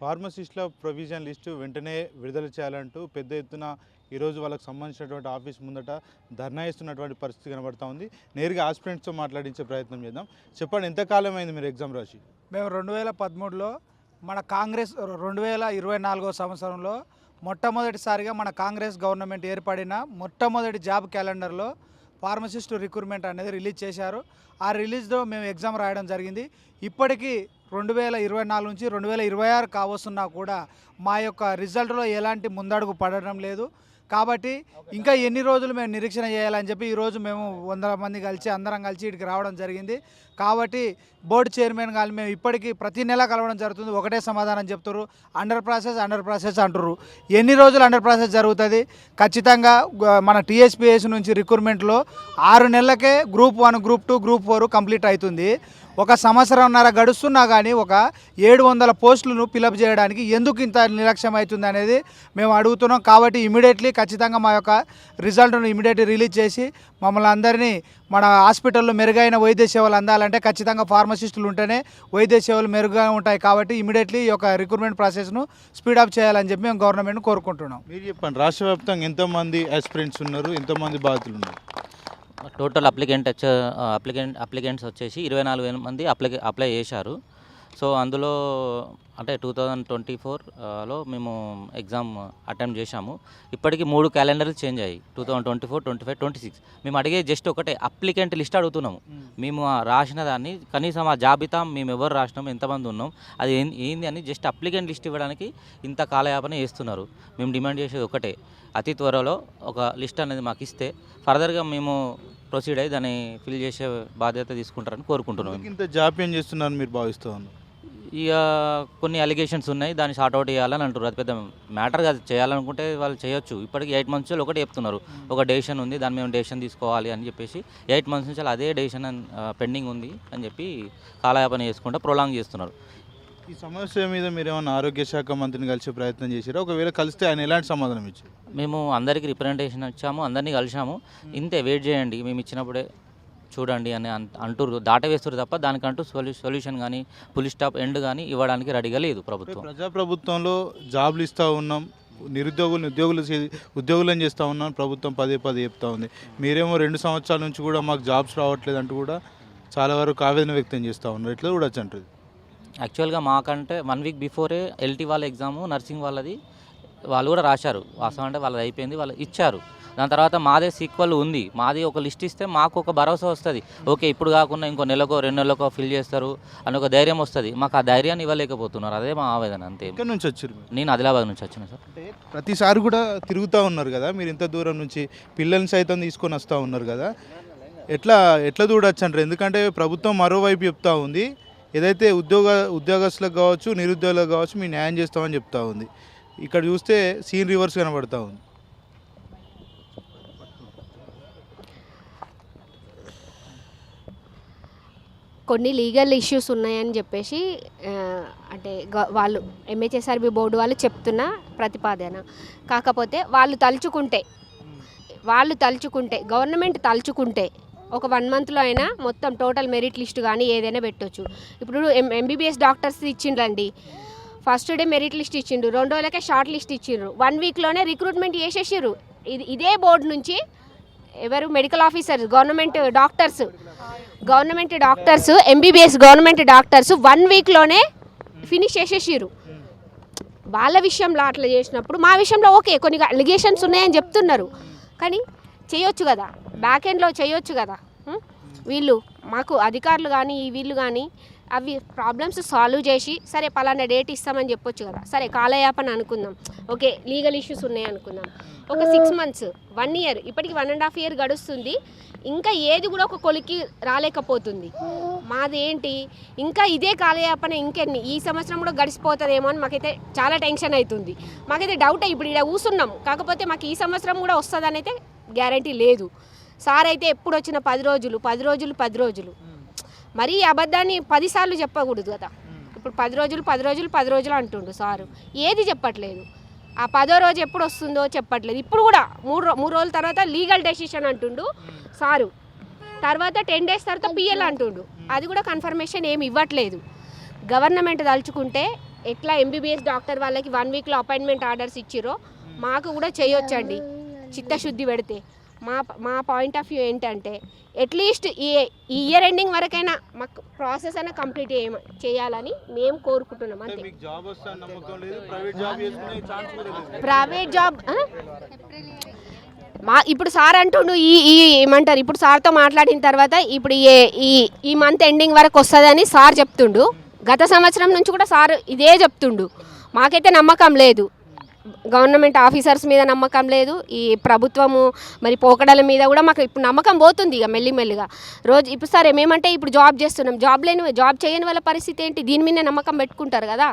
ఫార్మసిస్టుల provision list వెంటనే విడుదల చేయాలంటూ పెద్ద ఎత్తున ఈరోజు వాళ్ళకి సంబంధించినటువంటి ఆఫీస్ ముందట ధర్నా ఇస్తున్నటువంటి పరిస్థితి కనబడతా ఉంది. నేరుగా ఆస్పిరెంట్స్తో మాట్లాడించే ప్రయత్నం చేద్దాం. చెప్పండి ఎంతకాలం అయింది మీరు ఎగ్జామ్ రాసి? మేము రెండు వేల పదమూడులో మన కాంగ్రెస్ రెండు వేల ఇరవై నాలుగో సంవత్సరంలో మొట్టమొదటిసారిగా మన కాంగ్రెస్ గవర్నమెంట్ ఏర్పడిన మొట్టమొదటి జాబ్ క్యాలెండర్లో ఫార్మసిస్ట్ రిక్రూట్మెంట్ అనేది రిలీజ్ చేశారు. ఆ రిలీజ్లో మేము ఎగ్జామ్ రాయడం జరిగింది. ఇప్పటికీ రెండు వేల ఇరవై నాలుగు నుంచి రెండు వేల ఇరవై ఆరు కావస్తున్నా కూడా మా యొక్క రిజల్ట్లో ఎలాంటి ముందడుగు పడడం లేదు. కాబట్టి ఇంకా ఎన్ని రోజులు మేము నిరీక్షణ చేయాలని చెప్పి ఈరోజు మేము వందల మంది కలిసి అందరం కలిసి ఇక్కడికి రావడం జరిగింది. కాబట్టి బోర్డు చైర్మన్ కానీ మేము ఇప్పటికీ ప్రతి నెల కలవడం జరుగుతుంది. ఒకటే సమాధానం చెప్తారు అండర్ ప్రాసెస్ అండర్ ప్రాసెస్ అంటారు ఎన్ని రోజులు అండర్ ప్రాసెస్ జరుగుతుంది? ఖచ్చితంగా మన టీఎస్పీఎస్ నుంచి రిక్రూట్మెంట్లో ఆరు నెలలకే group one group two group four complete అవుతుంది. ఒక సంవత్సరంన్నర గడుస్తున్నా కానీ ఒక ఏడు వందల పోస్టులను ఫిలప్ చేయడానికి ఎందుకు ఇంత నిర్లక్ష్యం అవుతుంది అనేది మేము అడుగుతున్నాం. కాబట్టి ఇమీడియట్లీ ఖచ్చితంగా మా యొక్క రిజల్ట్ను ఇమీడియట్లీ రిలీజ్ చేసి మమ్మల్ని అందరినీ మన హాస్పిటల్లో మెరుగైన వైద్య సేవలు అందాలంటే ఖచ్చితంగా ఫార్మసిస్టులు ఉంటేనే వైద్య సేవలు మెరుగ్గా ఉంటాయి. కాబట్టి ఇమీడియట్లీ ఈ యొక్క రిక్రూట్మెంట్ ప్రాసెస్ను స్పీడప్ చేయాలని చెప్పి మేము గవర్నమెంట్ను కోరుకుంటున్నాం. మీరు చెప్పండి రాష్ట్ర వ్యాప్తంగా ఎంతోమంది ఆస్పిరెంట్స్ ఉన్నారు ఎంతోమంది బాధితులు ఉన్నారు? టోటల్ అప్లికెంట్ వచ్చే అప్లికెంట్ అప్లికెంట్స్ వచ్చేసి ఇరవై నాలుగు వేల మంది అప్లై అప్లై చేశారు. సో అందులో అంటే టూ థౌజండ్ ట్వంటీ ఫోర్లో మేము ఎగ్జామ్ అటెంప్ట్ చేశాము. ఇప్పటికి మూడు క్యాలెండర్లు చేంజ్ అయ్యాయి. Two thousand twenty four twenty five twenty six మేము అడిగే జస్ట్ ఒకటే అప్లికెంట్ లిస్ట్ అడుగుతున్నాము. మేము ఆ రాసిన దాన్ని కనీసం ఆ జాబితా మేము ఎవరు రాసినాం ఎంతమంది ఉన్నాం అది ఏం- ఏంది అని జస్ట్ అప్లికెంట్ లిస్ట్ ఇవ్వడానికి ఇంత కాలయాపన చేస్తున్నారు. మేము డిమాండ్ చేసేది ఒకటే. అతి త్వరలో ఒక లిస్ట్ అనేది మాకు ఇస్తే ఫర్దర్గా మేము ప్రొసీడ్ అయ్యి దాన్ని ఫిల్ చేసే బాధ్యత తీసుకుంటారని కోరుకుంటున్నాం ఇంత జాప్యం చేస్తున్నారని మీరు భావిస్తూ ఉన్నారు? ఇక కొన్ని అలిగేషన్స్ ఉన్నాయి దాన్ని సార్ట్అవుట్ చేయాలని అంటారు అది పెద్ద మ్యాటర్ కాదు చేయాలనుకుంటే వాళ్ళు చేయొచ్చు. ఇప్పటికి ఎయిట్ మంత్స్ నుంచి ఒకటి చెప్తున్నారు. ఒక డెసిషన్ ఉంది దాన్ని మేము డెసిషన్ తీసుకోవాలి అని చెప్పేసి ఎయిట్ మంత్స్ నుంచి అదే డెసిషన్ పెండింగ్ ఉంది అని చెప్పి కాలయాపన చేసుకుంటూ ప్రొలాంగ్ చేస్తున్నారు. ఈ సమస్య మీద మీరు ఏమైనా ఆరోగ్య శాఖ మంత్రిని కలిసే ప్రయత్నం చేశారా? ఒకవేళ కలిస్తే ఆయన ఎలాంటి సమాధానం ఇచ్చారు? మేము అందరికీ రిప్రజెంటేషన్ ఇచ్చాము అందరినీ కలిసాము ఇంతే వెయిట్ చేయండి. మేము ఇచ్చినప్పుడే చూడండి అని అంటుర్రు. దాటవేస్తారు తప్ప దానికంటూ సొల్యూ సొల్యూషన్ కానీ పులి స్టాప్ ఎండ్ కానీ ఇవ్వడానికి రెడీగా లేదు ప్రభుత్వం. ప్రజాప్రభుత్వంలో జాబ్లు ఇస్తూ ఉన్నాం నిరుద్యోగులు ఉద్యోగులు ఉద్యోగులను చేస్తూ ఉన్నాం ప్రభుత్వం పదే పదే చెప్తా ఉంది. మీరేమో రెండు సంవత్సరాల నుంచి కూడా మాకు జాబ్స్ రావట్లేదు అంటూ కూడా చాలా వరకు ఆవేదన వ్యక్తం చేస్తూ ఉన్నారు. ఎట్లా చూడొచ్చు అంటారు యాక్చువల్గా మాకంటే వన్ వీక్ బిఫోరే ఎల్టీ వాళ్ళ ఎగ్జాము నర్సింగ్ వాళ్ళది వాళ్ళు కూడా రాశారు. వాస్తవం అంటే వాళ్ళది అయిపోయింది వాళ్ళు ఇచ్చారు. దాని తర్వాత మాదే సీక్వల్ ఉంది. మాది ఒక లిస్ట్ ఇస్తే మాకు ఒక భరోసా వస్తుంది. ఓకే ఇప్పుడు కాకుండా ఇంకో నెలకో రెండు నెలలకో ఫిల్ చేస్తారు అని ఒక ధైర్యం వస్తుంది. మాకు ఆ ధైర్యాన్ని ఇవ్వలేకపోతున్నారు. అదే మా ఆవేదన అంతే. నుంచి వచ్చారు నేను ఆదిలాబాద్ నుంచి వచ్చిన సార్. అంటే ప్రతిసారి కూడా తిరుగుతూ ఉన్నారు కదా? మీరు ఇంత దూరం నుంచి పిల్లల్ని సైతం తీసుకొని వస్తూ ఉన్నారు కదా? ఎట్లా ఎట్లా చూడొచ్చు అంటారు ఎందుకంటే ప్రభుత్వం మరోవైపు చెప్తా ఉంది. ఏదైతే ఉద్యోగ ఉద్యోగస్తులకు కావచ్చు నిరుద్యోగులకు కావచ్చు మీ న్యాయం చేస్తామని చెప్తా ఉంది. ఇక్కడ చూస్తే సీన్ రివర్స్ కనబడతా ఉంది. కొన్ని లీగల్ ఇష్యూస్ ఉన్నాయని చెప్పేసి అంటే గ- వాళ్ళు ఎంహెచ్ఎస్ఆర్బి బోర్డు వాళ్ళు చెప్తున్న ప్రతిపాదన. కాకపోతే వాళ్ళు తలుచుకుంటే వాళ్ళు తలుచుకుంటే గవర్నమెంట్ తలుచుకుంటే ఒక వన్ మంత్లో అయినా మొత్తం టోటల్ మెరిట్ లిస్ట్ కానీ ఏదైనా పెట్టొచ్చు. ఇప్పుడు ఎం ఎంబీబీఎస్ డాక్టర్స్ ఇచ్చిండ్రండి. ఫస్ట్ డే మెరిట్ లిస్ట్ ఇచ్చిండ్రు. రెండు రోజులకే షార్ట్ లిస్ట్ ఇచ్చిండ్రు. వన్ వీక్లోనే రిక్రూట్మెంట్ చేసేసిర్రు. ఇది ఇదే బోర్డు నుంచి ఎవరు? Medical officers government doctors government doctors MBBS government doctors one వీక్లోనే finish చేసేసిర్రు. వాళ్ళ విషయంలో అట్లా చేసినప్పుడు మా విషయంలో ఓకే కొన్ని అలిగేషన్స్ ఉన్నాయని చెప్తున్నారు. కానీ చేయొచ్చు కదా? బ్యాక్ ఎండ్లో చేయొచ్చు కదా? వీళ్ళు మాకు అధికారులు కానీ వీళ్ళు కానీ అవి ప్రాబ్లమ్స్ సాల్వ్ చేసి సరే పలానా డేట్ ఇస్తామని చెప్పొచ్చు కదా. సరే కాలయాపన అనుకుందాం. ఓకే లీగల్ ఇష్యూస్ ఉన్నాయి అనుకుందాం. ఒక సిక్స్ మంత్స్ వన్ ఇయర్ ఇప్పటికి వన్ అండ్ హాఫ్ ఇయర్ గడుస్తుంది. ఇంకా ఏది కూడా ఒక కొలికి రాలేకపోతుంది. మాది ఏంటి ఇంకా ఇదే కాలయాపన ఇంకెన్ని? ఈ సంవత్సరం కూడా గడిచిపోతుందేమో అని మాకైతే చాలా టెన్షన్ అవుతుంది మాకైతే డౌట్ ఇప్పుడు ఇక్కడ కూర్చున్నాం కాకపోతే మాకు ఈ సంవత్సరం కూడా వస్తుందని అయితే గ్యారంటీ లేదు. సార్ అయితే ఎప్పుడు వచ్చిన పది రోజులు పది రోజులు పది రోజులు. మరి ఈ అబద్ధాన్ని పదిసార్లు చెప్పకూడదు కదా. ఇప్పుడు పది రోజులు పది రోజులు పది రోజులు అంటుండు సారు. ఏది చెప్పట్లేదు. ఆ పదో రోజు ఎప్పుడు వస్తుందో చెప్పట్లేదు. ఇప్పుడు కూడా మూడు రో- మూడు రోజుల తర్వాత లీగల్ డెసిషన్ అంటుండు సారు. తర్వాత టెన్ డేస్ తర్వాత పిఎల్ అంటుండు. అది కూడా కన్ఫర్మేషన్ ఏమి ఇవ్వట్లేదు. గవర్నమెంట్ తలుచుకుంటే ఎట్లా ఎంబీబీఎస్ డాక్టర్ వాళ్ళకి వన్ వీక్లో అపాయింట్మెంట్ ఆర్డర్స్ ఇచ్చిరో మాకు కూడా చేయొచ్చండి. చిత్తశుద్ధి పెడితే. మా మా పాయింట్ ఆఫ్ వ్యూ ఏంటంటే అట్లీస్ట్ ఈ ఈ ఇయర్ ఎండింగ్ వరకైనా మాకు ప్రాసెస్ అయినా కంప్లీట్ చేయ చేయాలని మేము కోరుకుంటున్నాం అంతే. Private job? మా ఇప్పుడు సార్ అంటుండు ఈ ఈ ఏమంటారు ఇప్పుడు సార్తో మాట్లాడిన తర్వాత ఇప్పుడు ఈ ఈ ఈ మంత్ ఎండింగ్ వరకు వస్తుందని సార్ చెప్తుండు. గత సంవత్సరం నుంచి కూడా సార్ ఇదే చెప్తుండు. మాకైతే నమ్మకం లేదు. గవర్నమెంట్ ఆఫీసర్స్ మీద నమ్మకం లేదు. ఈ ప్రభుత్వము మరి పోకడల మీద కూడా మాకు ఇప్పుడు నమ్మకం పోతుంది ఇక మెల్లిమెల్లిగా. రోజు ఇప్పుడు సరే మేమంటే ఇప్పుడు జాబ్ చేస్తున్నాం. జాబ్ లేని జాబ్ చేయని వాళ్ళ పరిస్థితి ఏంటి? దీని మీదనే నమ్మకం పెట్టుకుంటారు కదా.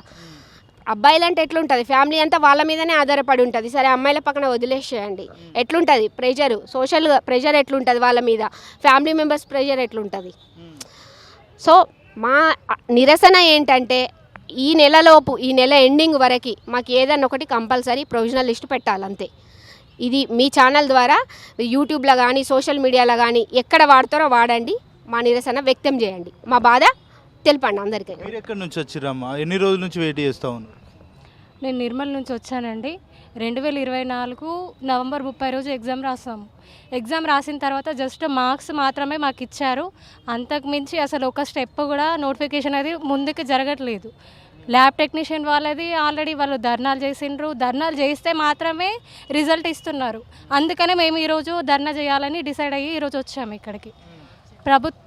అబ్బాయిలు అంటే ఎట్లుంటుంది? ఫ్యామిలీ అంతా వాళ్ళ మీదనే ఆధారపడి ఉంటుంది. సరే అమ్మాయిల పక్కన వదిలేసేయండి. ఎట్లుంటుంది? ప్రెషర్ సోషల్ ప్రెషర్ ఎట్లుంటుంది వాళ్ళ మీద? ఫ్యామిలీ మెంబర్స్ ప్రెషర్ ఎట్లుంటుంది? సో మా నిరసన ఏంటంటే ఈ నెలలోపు ఈ నెల ఎండింగ్ వరకు మాకు ఏదన్నా ఒకటి కంపల్సరీ ప్రొవిజనల్ లిస్ట్ పెట్టాలంతే. ఇది మీ ఛానల్ ద్వారా యూట్యూబ్లో కానీ సోషల్ మీడియాలో కానీ ఎక్కడ వాడతారో వాడండి మా నిరసన వ్యక్తం చేయండి. మా బాధ తెలపండి అందరికీ. మీరు ఎక్కడి నుంచి వచ్చిరమ్మా ఎన్ని రోజుల నుంచి వెయిట్ చేస్తా ఉన్నారు? నేను నిర్మల్ నుంచి వచ్చానండి. రెండు వేల ఇరవై నాలుగు నవంబర్ ముప్పై రోజు ఎగ్జామ్ రాసాము. ఎగ్జామ్ రాసిన తర్వాత జస్ట్ మార్క్స్ మాత్రమే మాకు ఇచ్చారు. అంతకు మించి అసలు ఒక స్టెప్ కూడా నోటిఫికేషన్ అది ముందుకు జరగట్లేదు. ల్యాబ్ టెక్నీషియన్ వాళ్ళది ఆల్రెడీ వాళ్ళు ధర్నాలు చేసిండ్రు. ధర్నాలు చేస్తే మాత్రమే రిజల్ట్ ఇస్తున్నారు. అందుకనే మేము ఈరోజు ధర్నా చేయాలని డిసైడ్ అయ్యి ఈరోజు వచ్చాము ఇక్కడికి. ప్రభుత్వ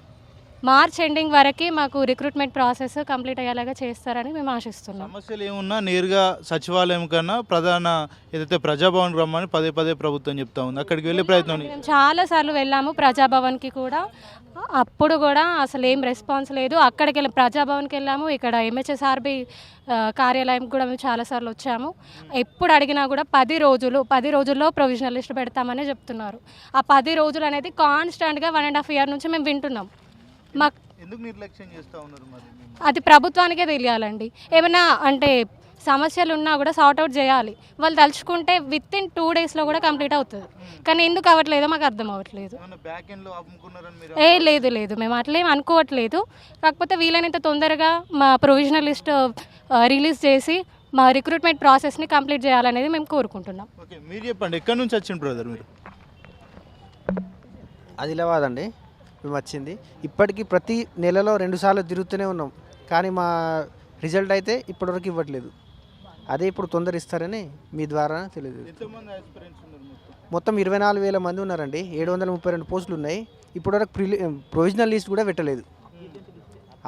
మార్చ్ ఎండింగ్ వరకు మాకు రిక్రూట్మెంట్ ప్రాసెస్ కంప్లీట్ అయ్యేలాగా చేస్తారని మేము ఆశిస్తున్నాం. సమస్యలు ఏమున్నా నేరుగా సచివాలయం కన్నా ప్రధాన ఏదైతే ప్రజాభవన్ రమ్మని పదే పదే ప్రభుత్వం చెప్తా ఉంది. అక్కడికి వెళ్ళే ప్రయత్నం మేము చాలాసార్లు వెళ్ళాము ప్రజాభవన్కి కూడా. అప్పుడు కూడా అసలు ఏం రెస్పాన్స్ లేదు. అక్కడికి వెళ్ళి ప్రజాభవన్కి వెళ్ళాము. ఇక్కడ ఎంహెచ్ఎస్ఆర్బి కార్యాలయం కూడా మేము చాలాసార్లు వచ్చాము. ఎప్పుడు అడిగినా కూడా పది రోజులు పది రోజుల్లో ప్రొవిజనల్ లిస్ట్ పెడతామని చెప్తున్నారు. ఆ పది రోజులు అనేది కాన్స్టెంట్గా వన్ అండ్ హాఫ్ ఇయర్ నుంచి మేము వింటున్నాం. మాకు ఎందుకు నిర్లక్ష్యం చేస్తా ఉన్నారు మరి మీరు? అది ప్రభుత్వానికే తెలియాలండి. ఏమైనా అంటే సమస్యలు ఉన్నా కూడా సార్ట్ అవుట్ చేయాలి. వాళ్ళు తలుచుకుంటే విత్ ఇన్ టూ డేస్లో కూడా కంప్లీట్ అవుతుంది. కానీ ఎందుకు అవ్వట్లేదో మాకు అర్థం అవ్వట్లేదు. ఏమన్నా బ్యాక్ ఎండ్లో అమ్ముకున్నారని మీరు ఏ లేదు లేదు. మేము అట్లేం అనుకోవట్లేదు. కాకపోతే వీలైనంత తొందరగా మా ప్రొవిజనల్ లిస్ట్ రిలీజ్ చేసి మా రిక్రూట్మెంట్ ప్రాసెస్ని కంప్లీట్ చేయాలనేది మేము కోరుకుంటున్నాం. ఓకే మీరు చెప్పండి. ఎక్కడి నుంచి వచ్చింది బ్రదర్ మీరు? ఆదిలాబాద్ అండి. మేము వచ్చింది. ఇప్పటికీ ప్రతి నెలలో రెండుసార్లు తిరుగుతూనే ఉన్నాం. కానీ మా రిజల్ట్ అయితే ఇప్పటివరకు ఇవ్వట్లేదు. అదే ఇప్పుడు తొందర ఇస్తారని మీ ద్వారా తెలియదు మొత్తం? ఇరవై నాలుగు వేల మంది ఉన్నారండి. ఏడు వందల ముప్పై రెండు పోస్టులు ఉన్నాయి. ఇప్పటివరకు ప్రిలి ప్రొవిజనల్ లిస్ట్ కూడా పెట్టలేదు.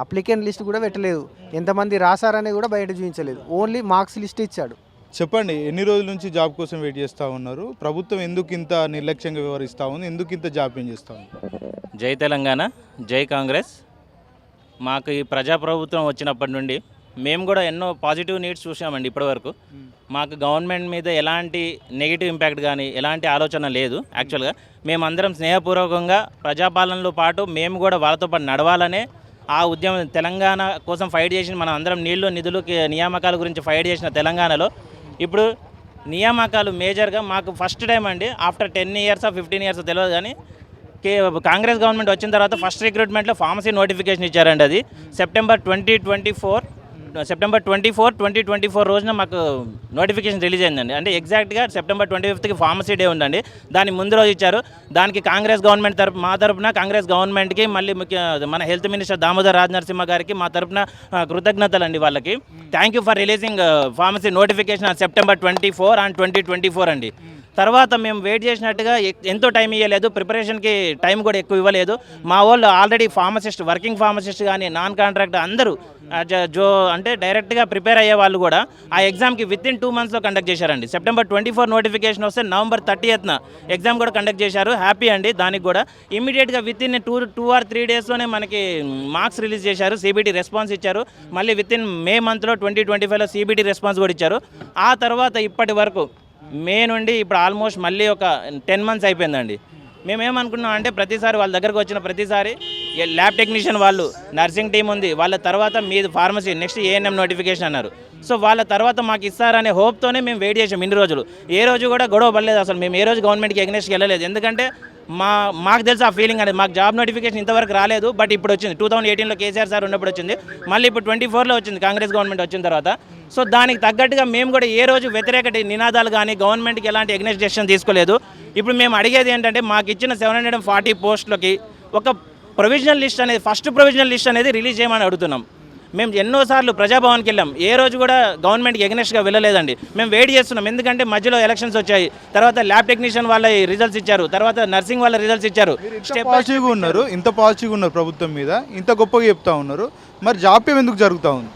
అప్లికెంట్ లిస్ట్ కూడా పెట్టలేదు. ఎంతమంది రాశారని కూడా బయట చూపించలేదు. ఓన్లీ మార్క్స్ లిస్ట్ ఇచ్చాడు. చెప్పండి ఎన్ని రోజుల నుంచి జాబ్ కోసం వెయిట్ చేస్తూ ఉన్నారు? ప్రభుత్వం ఎందుకు ఇంత నిర్లక్ష్యంగా వ్యవహరిస్తూ ఉంది? ఎందుకు ఇంత జాప్యం చేస్తూ ఉంది? జై తెలంగాణ జై కాంగ్రెస్. మాకు ఈ ప్రజాప్రభుత్వం వచ్చినప్పటి నుండి మేము కూడా ఎన్నో పాజిటివ్ నీడ్స్ చూసామండి ఇప్పటివరకు. మాకు గవర్నమెంట్ మీద ఎలాంటి నెగిటివ్ ఇంపాక్ట్ కానీ ఎలాంటి ఆలోచన లేదు యాక్చువల్గా. మేమందరం స్నేహపూర్వకంగా ప్రజాపాలనలో పాటు మేము కూడా వాళ్ళతో పాటు నడవాలనే ఆ ఉద్యమం తెలంగాణ కోసం ఫైట్ చేసిన మనం అందరం నీళ్ళు నిధులు నియామకాల గురించి ఫైట్ చేసిన తెలంగాణలో ఇప్పుడు నియామకాలు మేజర్గా మాకు ఫస్ట్ టైం అండి. After ten years fifteen years తెలియదు కానీ కే కాంగ్రెస్ గవర్నమెంట్ వచ్చిన తర్వాత ఫస్ట్ రిక్రూట్మెంట్లో ఫార్మసీ నోటిఫికేషన్ ఇచ్చారండి అది. September twenty twenty four September twenty four twenty twenty four రోజున మాకు నోటిఫికేషన్ రిలీజ్ అయిందండి. అంటే ఎగ్జాక్ట్గా సెప్టెంబర్ ట్వంటీ ఫిఫ్త్కి ఫార్మసీ డే ఉందండి. దాని ముందు రోజు ఇచ్చారు. దానికి కాంగ్రెస్ గవర్నమెంట్ తరపు మా తరపున కాంగ్రెస్ గవర్నమెంట్కి మళ్ళీ ముఖ్య మన హెల్త్ మినిస్టర్ దామోదర్ రాజ్ నరసింహ గారికి మా తరపున కృతజ్ఞతలు అండి వాళ్ళకి. Thank you for releasing pharmacy notification on September twenty four and twenty twenty four అండి. తర్వాత మేము వెయిట్ చేసినట్టుగా ఎంతో టైం ఇవ్వలేదు ప్రిపరేషన్కి టైం కూడా ఎక్కువ ఇవ్వలేదు. మా వాళ్ళు ఆల్రెడీ ఫార్మసిస్ట్ వర్కింగ్ ఫార్మసిస్ట్ కానీ నాన్ కాంట్రాక్ట్ అందరూ జో అంటే డైరెక్ట్గా ప్రిపేర్ అయ్యే వాళ్ళు కూడా ఆ ఎగ్జామ్కి విత్ ఇన్ టూ మంత్స్లో కండక్ట్ చేశారండి. సెప్టెంబర్ ట్వంటీ ఫోర్ నోటిఫికేషన్ వస్తే నవంబర్ థర్టీ ఎత్న ఎగ్జామ్ కూడా కండక్ట్ చేశారు. హ్యాపీ అండి దానికి కూడా. ఇమీడియట్గా within two two or three డేస్లోనే మనకి మార్క్స్ రిలీజ్ చేశారు. సిబిటీ రెస్పాన్స్ ఇచ్చారు. మళ్ళీ విత్ ఇన్ మే మంత్లో ట్వంటీ ట్వంటీ ఫైవ్లో సిబిటీ రెస్పాన్స్ కూడా ఇచ్చారు. ఆ తర్వాత ఇప్పటి వరకు మే నుండి ఇప్పుడు ఆల్మోస్ట్ మళ్ళీ ఒక టెన్ మంత్స్ అయిపోయిందండి. మేమేమనుకున్నాం అంటే ప్రతిసారి వాళ్ళ దగ్గరకు వచ్చిన ప్రతిసారి ల్యాబ్ టెక్నీషియన్ వాళ్ళు నర్సింగ్ టీం ఉంది వాళ్ళ తర్వాత మీది ఫార్మసీ నెక్స్ట్ ఏఎన్ఎం నోటిఫికేషన్ అన్నారు. సో వాళ్ళ తర్వాత మాకు ఇస్తారనే హోప్తోనే మేము వెయిట్ చేసాం ఇన్ని రోజులు. ఏ రోజు కూడా గొడవ పడలేదు అసలు మేము ఏ రోజు గవర్నమెంట్కి ఎగ్నెస్ట్కి వెళ్ళలేదు. ఎందుకంటే మా మాకు తెలుసు ఆ ఫీలింగ్ అనేది. మాకు జాబ్ నోటిఫికేషన్ ఇంతవరకు రాలేదు బట్ ఇప్పుడు వచ్చింది. టూ థౌసండ్ ఎయిటీన్లో కేసీఆర్ సార్ ఉన్నప్పుడు వచ్చింది. మళ్ళీ ఇప్పుడు ట్వంటీ ఫోర్లో వచ్చింది కాంగ్రెస్ గవర్నమెంట్ వచ్చిన తర్వాత. సో దానికి తగ్గట్టుగా మేము కూడా ఏ రోజు వ్యతిరేక నినాదాలు కానీ గవర్నమెంట్కి ఎలాంటి ఎగ్నెస్ట్ డెసిషన్ తీసుకోలేదు. ఇప్పుడు మేము అడిగేది ఏంటంటే మాకు ఇచ్చిన సెవెన్ హండ్రెడ్ ఫార్టీ పోస్టులకి ఒక ప్రొవిజనల్ లిస్ట్ అనేది ఫస్ట్ ప్రొవిజనల్ లిస్ట్ అనేది రిలీజ్ చేయమని అడుగుతున్నాం. మేము ఎన్నోసార్లు ప్రజాభవన్కి వెళ్ళాం. ఏ రోజు కూడా గవర్నమెంట్కి ఎగ్నెస్ట్గా వెళ్ళలేదండి. మేము వెయిట్ చేస్తున్నాం. ఎందుకంటే మధ్యలో ఎలక్షన్స్ వచ్చాయి. తర్వాత ల్యాబ్ టెక్నీషియన్ వాళ్ళ రిజల్ట్స్ ఇచ్చారు. తర్వాత నర్సింగ్ వాళ్ళ రిజల్ట్స్ ఇచ్చారు. పాజిటివ్గా ఉన్నారు. ఇంత పాజిటివ్గా ఉన్నారు ప్రభుత్వం మీద. ఇంత గొప్పగా చెప్తా ఉన్నారు. మరి జాప్యం ఎందుకు జరుగుతూ ఉంది?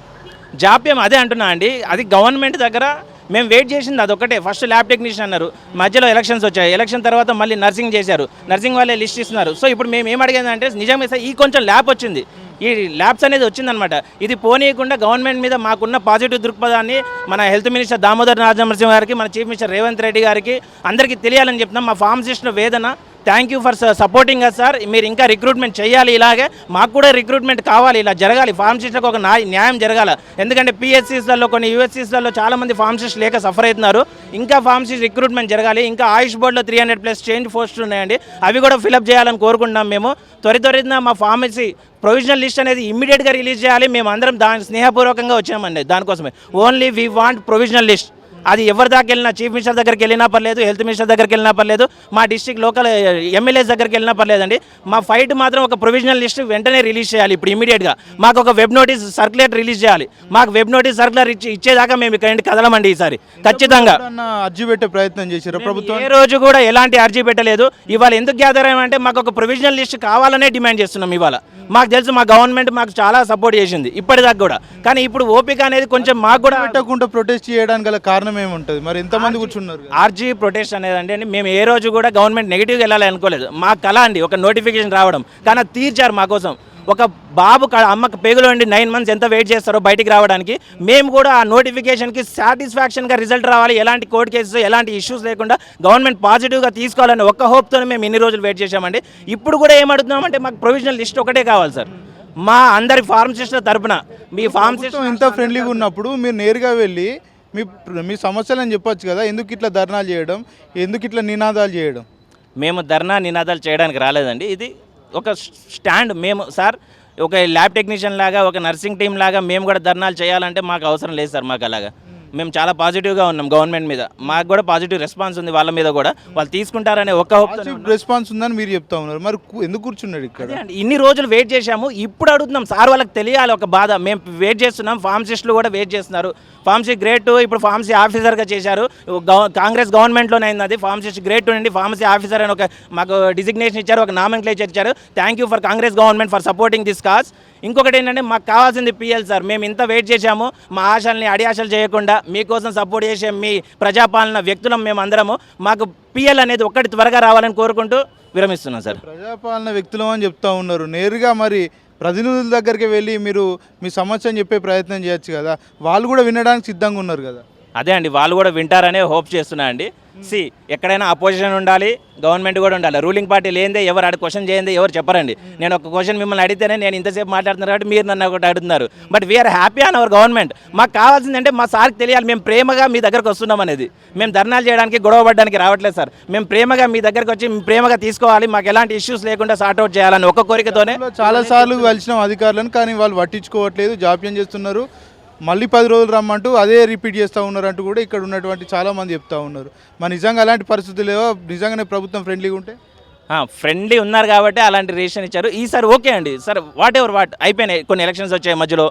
జాప్యం అదే అంటున్నా అండి. అది గవర్నమెంట్ దగ్గర మేము వెయిట్ చేసింది అదొకటే ఫస్ట్ ల్యాబ్ టెక్నీషియన్ అన్నారు. మధ్యలో ఎలక్షన్స్ వచ్చాయి. ఎలక్షన్ తర్వాత మళ్ళీ నర్సింగ్ చేశారు. నర్సింగ్ వాళ్ళే లిస్ట్ ఇస్తున్నారు. సో ఇప్పుడు మేము ఏం అడిగేదంటే నిజంగా సార్ ఈ కొంచెం ల్యాబ్ వచ్చింది. ఈ ల్యాబ్స్ అనేది వచ్చిందనమాట ఇది పోనీయకుండా గవర్నమెంట్ మీద మాకున్న పాజిటివ్ దృక్పథాన్ని మన హెల్త్ మినిస్టర్ దామోదర్ రాజనరసింహ గారికి మన చీఫ్ మినిస్టర్ రేవంత్ రెడ్డి గారికి అందరికీ తెలియాలని చెప్తున్నాం. మా ఫార్మసిస్ట్ వేదన thank you for supporting us sir మీరు ఇంకా రిక్రూట్మెంట్ చేయాలి ఇలాగే. మాకు కూడా రిక్రూట్మెంట్ కావాలి ఇలా జరగాలి. ఫార్మసిస్ట్లకు ఒక న్యాయం జరగాల. ఎందుకంటే పిఎస్సీస్లలో కొన్ని యూఎస్సీస్లలో చాలామంది ఫార్మసిస్ట్ లేక సఫర్ అవుతున్నారు. ఇంకా ఫార్మసిస్ట్ రిక్రూట్మెంట్ జరగాలి. ఇంకా ఆయుష్ బోర్డులో త్రీ హండ్రెడ్ ప్లస్ చేంజ్ పోస్టులు ఉన్నాయండి. అవి కూడా ఫిలప్ చేయాలని కోరుకుంటున్నాం మేము. త్వరితరిన మా ఫార్మసీ ప్రొవిజనల్ లిస్ట్ అనేది ఇమ్మీడియట్గా రిలీజ్ చేయాలి. మేము అందరం దాని స్నేహపూర్వకంగా వచ్చామండి. దానికోసమే. Only we want provisional list అది ఎవరి దాకా వెళ్ళినా చీఫ్ మినిస్టర్ దగ్గరికి వెళ్ళినా పర్లేదు హెల్త్ మినిస్టర్ దగ్గరికి వెళ్ళినా పర్లేదు మా డిస్ట్రిక్ట్ లోకల్ ఎమ్మెల్యేస్ దగ్గరికి వెళ్ళినా పర్లేదండి. మా ఫైట్ మాత్రం ఒక ప్రొవిజనల్ లిస్ట్ వెంటనే రిలీజ్ చేయాలి ఇప్పుడు ఇమీడియట్గా మాకు ఒక వెబ్ నోటీస్ సర్క్యులేట్ రిలీజ్ చేయాలి. మాకు వెబ్ నోటీస్ సర్క్యులర్ ఇచ్చి ఇచ్చేదాకా మేము ఇక్కడ నుండి కదలమండి ఈసారి. ఖచ్చితంగా. అర్జీ పెట్టే ప్రయత్నం చేశారు? ప్రభుత్వం? ఏ రోజు కూడా ఎలాంటి అర్జీ పెట్టలేదు. ఇవాళ ఎందుకు గ్యాదర్ అయ్యామంటే మాకు ఒక ప్రొవిజనల్ లిస్ట్ కావాలనే డిమాండ్ చేస్తున్నాం ఇవాళ. మాకు తెలుసు మా గవర్నమెంట్ మాకు చాలా సపోర్ట్ చేసింది ఇప్పటిదాకా కూడా. కానీ ఇప్పుడు ఓపిక అనేది కొంచెం మాకు కూడా పెట్టకుండా ప్రొటెస్ట్ చేయడానికి గల కారణం ఏముంటుంది? మరి ఎంతమంది కూర్చున్నారు? ఆర్జీ ప్రొటెస్ట్ అనేది అంటే మేము ఏ రోజు కూడా గవర్నమెంట్ నెగిటివ్గా వెళ్ళాలి అనుకోలేదు. మా కళ అండి ఒక నోటిఫికేషన్ రావడం. కానీ తీర్చారు మా కోసం. ఒక బాబు అమ్మకి పేగులో ఉండి నైన్ మంత్స్ ఎంత వెయిట్ చేస్తారో బయటికి రావడానికి మేము కూడా ఆ నోటిఫికేషన్కి సాటిస్ఫాక్షన్గా రిజల్ట్ రావాలి. ఎలాంటి కోర్టు కేసెస్ ఎలాంటి ఇష్యూస్ లేకుండా గవర్నమెంట్ పాజిటివ్గా తీసుకోవాలని ఒక్క హోప్తోనే మేము ఇన్ని రోజులు వెయిట్ చేశామండి. ఇప్పుడు కూడా ఏమడుగుతున్నామంటే మాకు ప్రొవిజనల్ లిస్ట్ ఒకటే కావాలి సార్. మా అందరి ఫార్మసిస్టుల తరపున మీ ఫార్మసిస్ట్ ఇంత ఫ్రెండ్లీగా ఉన్నప్పుడు మీరు నేరుగా వెళ్ళి మీ మీ సమస్యలను చెప్పొచ్చు కదా ఎందుకు ఇట్లా ధర్నాలు చేయడం ఎందుకు ఇట్లా నినాదాలు చేయడం? మేము ధర్నా నినాదాలు చేయడానికి రాలేదండి. ఇది ఒక స్టాండ్. మేము సార్ ఒక ల్యాబ్ టెక్నీషియన్ లాగా ఒక నర్సింగ్ టీం లాగా మేము కూడా ధర్నాలు చేయాలంటే మాకు అవసరం లేదు సార్ మాకు అలాగా. మేము చాలా పాజిటివ్గా ఉన్నాం గవర్నమెంట్ మీద. మాకు కూడా పాజిటివ్ రెస్పాన్స్ ఉంది వాళ్ళ మీద కూడా. వాళ్ళు తీసుకుంటారనే ఒక్క పాజిటివ్ రెస్పాన్స్ ఉందని మీరు చెప్తా ఉన్నారు. మరి ఎందుకు కూర్చున్నాడు ఇక్కడ? ఇన్ని రోజులు వెయిట్ చేశాము. ఇప్పుడు అడుగుతున్నాం సార్ వాళ్ళకి తెలియాలి ఒక బాధ. మేము వెయిట్ చేస్తున్నాం ఫార్మసిస్టులు కూడా వెయిట్ చేస్తున్నారు. ఫార్మసీ గ్రేడ్ టూ ఇప్పుడు ఫార్మసీ ఆఫీసర్గా చేశారు. కాంగ్రెస్ గవర్నమెంట్లోనే అయింది అది. ఫార్మసిస్ట్ గ్రేడ్ టూ నుండి ఫార్మసీ ఆఫీసర్ అని ఒక మాకు డిజిగ్నేషన్ ఇచ్చారు ఒక నామన్ క్లేచర్ ఇచ్చారు. Thank you for Congress government for supporting this cause ఇంకొకటి ఏంటంటే మాకు కావాల్సింది పిఎల్ సార్. మేము ఇంత వెయిట్ చేశాము మా ఆశల్ని అడియాశలు చేయకుండా మీకోసం సపోర్ట్ చేసే మీ ప్రజాపాలన వ్యక్తులం మేము అందరము. మాకు పిఎల్ అనేది ఒక్కటి త్వరగా రావాలని కోరుకుంటూ విరమిస్తున్నాం సార్. ప్రజాపాలన వ్యక్తులు అని చెప్తా ఉన్నారు. నేరుగా మరి ప్రతినిధుల దగ్గరికి వెళ్ళి మీరు మీ సమస్యను చెప్పే ప్రయత్నం చేయొచ్చు కదా. వాళ్ళు కూడా వినడానికి సిద్ధంగా ఉన్నారు కదా. అదే అండి వాళ్ళు కూడా వింటారనే హోప్ చేస్తున్నా అండి. సి ఎక్కడైనా అపోజిషన్ ఉండాలి గవర్నమెంట్ కూడా ఉండాలి. రూలింగ్ పార్టీ లేనిదే ఎవరు అడి క్వశ్చన్ చేయండి ఎవరు చెప్పరండి. నేను ఒక క్వశ్చన్ మిమ్మల్ని అడిగితేనే నేను ఇంతసేపు మాట్లాడుతున్నారు కాబట్టి మీరు నన్ను ఒకటి అడుగుతున్నారు. But we are happy on our government మాకు కావాల్సిందంటే మా సార్కి తెలియాలి. మేము ప్రేమగా మీ దగ్గరకు వస్తున్నాం అనేది. మేము ధర్నాలు చేయడానికి గొడవ పడడానికి రావట్లేదు సార్. మేము ప్రేమగా మీ దగ్గరకు వచ్చి ప్రేమగా తీసుకోవాలి. మాకు ఎలాంటి ఇష్యూస్ లేకుండా సార్ట్అవుట్ చేయాలని ఒక కోరికతోనే చాలా సార్లు కలిసిన అధికారులను కానీ వాళ్ళు పట్టించుకోవట్లేదు. జాప్యం చేస్తున్నారు. మళ్ళీ పది రోజులు రమ్మంటూ అదే రిపీట్ చేస్తూ ఉన్నారు అంటూ కూడా ఇక్కడ ఉన్నటువంటి చాలా మంది చెప్తా ఉన్నారు. మరి నిజంగా అలాంటి పరిస్థితులు లేవో? నిజంగానే ప్రభుత్వం ఫ్రెండ్లీగా ఉంటే? ఫ్రెండ్లీ ఉన్నారు కాబట్టి అలాంటి రిజిస్ట్రేషన్ ఇచ్చారు. ఈసారి ఓకే అండి. సార్ వాట్ ఎవర్ వాట్ అయిపోయినాయి. కొన్ని ఎలక్షన్స్ వచ్చాయి మధ్యలో.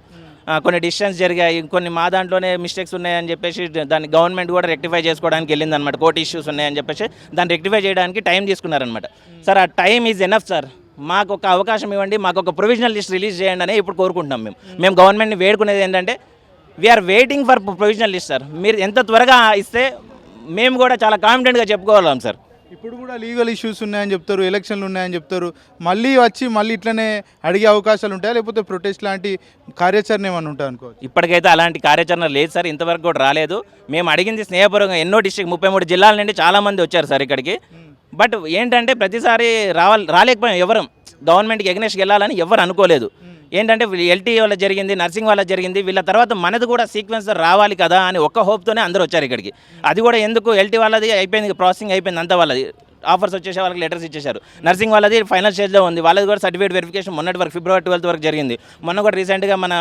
కొన్ని డిసిషన్స్ జరిగాయి. కొన్ని మా దాంట్లోనే మిస్టేక్స్ ఉన్నాయని చెప్పేసి దాన్ని గవర్నమెంట్ కూడా రెక్టిఫై చేసుకోవడానికి వెళ్ళింది అనమాట కోర్టు ఇష్యూస్ ఉన్నాయని చెప్పేసి దాన్ని రెక్టిఫై చేయడానికి టైం తీసుకున్నారనమాట సార్ ఆ టైం ఈజ్ ఎనఫ్ సార్. మాకు ఒక అవకాశం ఇవ్వండి. మాకు ఒక ప్రొవిజనల్ లిస్ట్ రిలీజ్ చేయండి అని ఇప్పుడు కోరుకుంటున్నాం మేము. మేము గవర్నమెంట్ని వేడుకునేది ఏంటంటే we are waiting for provisional list sir మీరు ఎంత త్వరగా ఇస్తే మేము కూడా చాలా కాన్ఫిడెంట్గా చెప్పుకోగలం సార్ ఇప్పుడు కూడా లీగల్ ఇష్యూస్ ఉన్నాయని చెప్తారు ఎలక్షన్లు ఉన్నాయని చెప్తారు. మళ్ళీ వచ్చి మళ్ళీ ఇట్లనే అడిగే అవకాశాలు ఉంటాయా? లేకపోతే ప్రొటెస్ట్ లాంటి కార్యాచరణ ఏమైనా ఉంటాయి అనుకోవచ్చు? ఇప్పటికైతే అలాంటి కార్యాచరణ లేదు సార్ ఇంతవరకు కూడా రాలేదు. మేము అడిగింది స్నేహపూర్వకంగా ఎన్నో డిస్ట్రిక్ట్ ముప్పై మూడు జిల్లాల నుండి చాలా మంది వచ్చారు సార్ ఇక్కడికి. బట్ ఏంటంటే ప్రతిసారి రావాలి రాలేకపోయాం ఎవరం. గవర్నమెంట్కి ఎగ్నెస్ట్కి వెళ్ళాలని ఎవరు అనుకోలేదు. ఏంటంటే ఎల్టీ వల్ల జరిగింది నర్సింగ్ వల్ల జరిగింది వీళ్ళ తర్వాత మనది కూడా సీక్వెన్స్ రావాలి కదా అని ఒక్క హోప్తోనే అందరూ వచ్చారు ఇక్కడికి. అది కూడా ఎందుకు ఎల్టీ వాళ్ళది అయిపోయింది ప్రాసెసింగ్ అయిపోయింది అంత వాళ్ళది. ఆఫర్స్ వచ్చేసి వాళ్ళకి లెటర్స్ ఇచ్చేశారు. నర్సింగ్ వాళ్ళది ఫైనల్ స్టేజ్లో ఉంది. వాళ్ళది కూడా సర్టిఫికేట్ వెరిఫికేషన్ మొన్నటి వరకు ఫిబ్రవరి ట్వెల్త్ వరకు జరిగింది. మొన్న కూడా రీసెంట్గా మన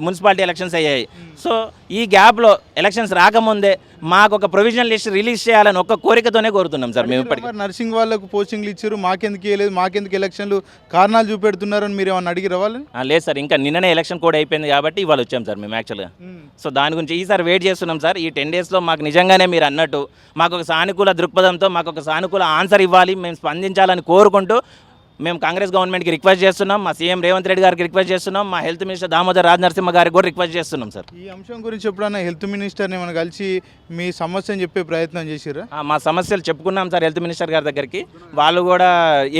మున్సిపాలిటీ ఎలక్షన్స్ అయ్యాయి. సో ఈ గ్యాప్లో ఎలక్షన్స్ రాకముందే మాకు ఒక ప్రొవిజనల్ లిస్ట్ రిలీజ్ చేయాలని ఒక్క కోరికతోనే కోరుతున్నాం సార్ మేము ఇప్పటికీ. నర్సింగ్ వాళ్ళకు పోస్టింగ్లు ఇచ్చారు. మాకెందుకు ఇవ్వలేదు మాకెందుకు ఎలక్షన్లు కారణాలు చూపెడుతున్నారని మీరు ఏమన్నా అడిగి రావాలి ఆ, లేదు సార్. ఇంకా నిన్ననే ఎలక్షన్ కోడ్ అయిపోయింది కాబట్టి ఇవాళ వచ్చాం సార్ మేము యాక్చువల్గా సో దాని గురించి ఈసారి వెయిట్ చేస్తున్నాం సార్. ఈ టెన్ డేస్లో మాకు నిజంగానే మీరు అన్నట్టు మాకు ఒక సానుకూల దృక్పథంతో మాకు ఒక సానుకూల ఆన్సర్ ఇవ్వాలి మేము స్పందించాలని కోరుకుంటూ మేము కాంగ్రెస్ గవర్నమెంట్కి రిక్వెస్ట్ చేస్తున్నాం మా సీఎం రేవంత్ రెడ్డి గారికి రిక్వెస్ట్ చేస్తున్నాం మా హెల్త్ మినిస్టర్ దామోదర్ రాజ్ నరసింహ గారికి కూడా రిక్వెస్ట్ చేస్తున్నాం సార్. ఈ అంశం గురించి ఎప్పుడన్నా హెల్త్ మినిస్టర్ని ఏమైనా కలిసి మీ సమస్యని చెప్పే ప్రయత్నం చేసిరా ఆ, మా సమస్యలు చెప్పుకున్నాం సార్ హెల్త్ మినిస్టర్ గారి దగ్గరికి. వాళ్ళు కూడా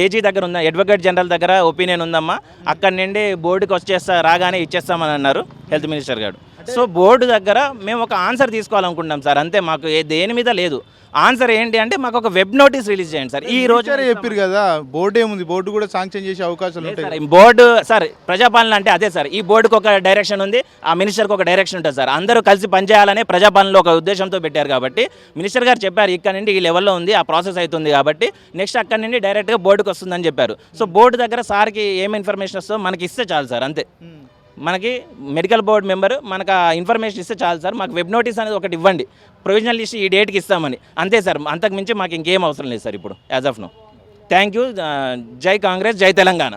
ఏజీ దగ్గర ఉందా అడ్వకేట్ జనరల్ దగ్గర ఒపీనియన్ ఉందమ్మా. అక్కడి నుండి బోర్డుకి వచ్చేస్తా రాగానే ఇచ్చేస్తామని అన్నారు హెల్త్ మినిస్టర్ గారు. సో బోర్డు దగ్గర మేము ఒక ఆన్సర్ తీసుకోవాలనుకుంటున్నాం సార్. అంతే మాకు దేని మీద లేదు. ఆన్సర్ ఏంటి అంటే మాకు ఒక వెబ్ నోటీస్ రిలీజ్ చేయండి సార్. ఈ రోజు చెప్పారు కదా బోర్డు ఏముంది? బోర్డు కూడా శాంక్షన్ చేసే అవకాశాలు ఉంటాయి బోర్డు సార్ ప్రజాపాలన అంటే అదే సార్. ఈ బోర్డుకి ఒక డైరెక్షన్ ఉంది ఆ మినిస్టర్కి ఒక డైరెక్షన్ ఉంటుంది సార్. అందరూ కలిసి పనిచేయాలనే ప్రజాపాలనలో ఒక ఉద్దేశంతో పెట్టారు కాబట్టి మినిస్టర్ గారు చెప్పారు ఇక్కడ నుండి ఈ లెవెల్లో ఉంది ఆ ప్రాసెస్ అవుతుంది కాబట్టి నెక్స్ట్ అక్కడ నుండి డైరెక్ట్గా బోర్డుకి వస్తుందని చెప్పారు. సో బోర్డు దగ్గర సార్కి ఏం ఇన్ఫర్మేషన్ వస్తుందో మనకి ఇస్తే చాలు సార్ అంతే. మనకి మెడికల్ బోర్డు మెంబర్ మనకు ఆ ఇన్ఫర్మేషన్ ఇస్తే చాలు సార్. మాకు వెబ్ నోటీస్ అనేది ఒకటి ఇవ్వండి. ప్రొవిజనల్ లిస్ట్ ఈ డేట్కి ఇస్తామని. అంతే సార్. అంతకు మించి మాకు ఇంకేం అవసరం లేదు సార్ ఇప్పుడు as of now thank you Jai Congress Jai Telangana.